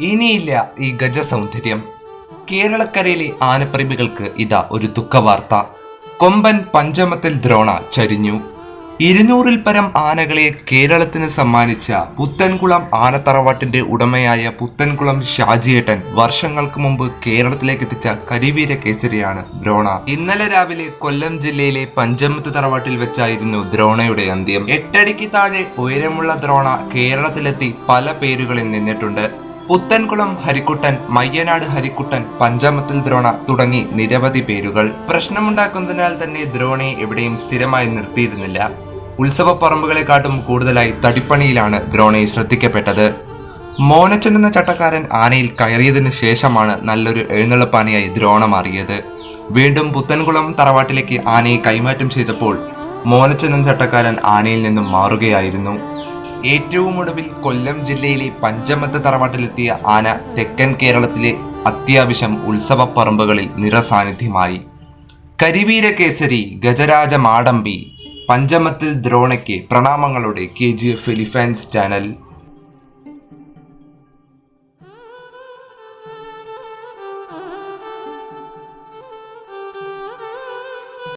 ഇനിയില്ല ഈ ഗജസൗന്ദര്യം. കേരളക്കരയിലെ ആനപ്രേമികൾക്ക് ഇതാ ഒരു ദുഃഖവാർത്ത. കൊമ്പൻ പഞ്ചമത്തിൽ ദ്രോണ ചരിഞ്ഞു. ഇരുന്നൂറിൽ പരം ആനകളെ കേരളത്തിന് സമ്മാനിച്ച പുത്തൻകുളം ആനത്തറവാട്ടിന്റെ ഉടമയായ പുത്തൻകുളം ഷാജിയേട്ടൻ വർഷങ്ങൾക്ക് മുമ്പ് കേരളത്തിലേക്ക് എത്തിച്ച കരിവീര കേസരിയാണ് ദ്രോണ. ഇന്നലെ രാവിലെ കൊല്ലം ജില്ലയിലെ പഞ്ചമത്ത് തറവാട്ടിൽ വെച്ചായിരുന്നു ദ്രോണയുടെ അന്ത്യം. എട്ടടിക്ക് താഴെ ഉയരമുള്ള ദ്രോണ കേരളത്തിലെത്തി പല പേരുകളിൽ നിന്നിട്ടുണ്ട്. പുത്തൻകുളം ഹരിക്കുട്ടൻ മയ്യനാട് ഹരിക്കുട്ടൻ പഞ്ചാമത്തിൽ ദ്രോണ തുടങ്ങി നിരവധി പേരുകൾ. പ്രശ്നമുണ്ടാക്കുന്നതിനാൽ തന്നെ ദ്രോണയെ എവിടെയും സ്ഥിരമായി നിർത്തിയിരുന്നില്ല. ഉത്സവ പറമ്പുകളെക്കാട്ടും കൂടുതലായി തടിപ്പണിയിലാണ് ദ്രോണയെ ശ്രദ്ധിക്കപ്പെട്ടത്. മോനച്ചൻ എന്ന ചട്ടക്കാരൻ ആനയിൽ കയറിയതിന് ശേഷമാണ് നല്ലൊരു എഴുന്നള്ളപ്പാനയായി ദ്രോണ മാറിയത്. വീണ്ടും പുത്തൻകുളം തറവാട്ടിലേക്ക് ആനയെ കൈമാറ്റം ചെയ്തപ്പോൾ മോനച്ചൻ എന്ന ചട്ടക്കാരൻ ആനയിൽ നിന്നും മാറുകയായിരുന്നു. ഏറ്റവും ഒടുവിൽ കൊല്ലം ജില്ലയിലെ പഞ്ചമത്തെ തറവാട്ടിലെത്തിയ ആന തെക്കൻ കേരളത്തിലെ അത്യാവശ്യം ഉത്സവ പറമ്പുകളിൽ നിറസാന്നിധ്യമായി. കരിവീരകേസരി ഗജരാജ മാടമ്പി പഞ്ചമത്തിൽ ദ്രോണയ്ക്ക് പ്രണാമങ്ങളുടെ K G F elephants channel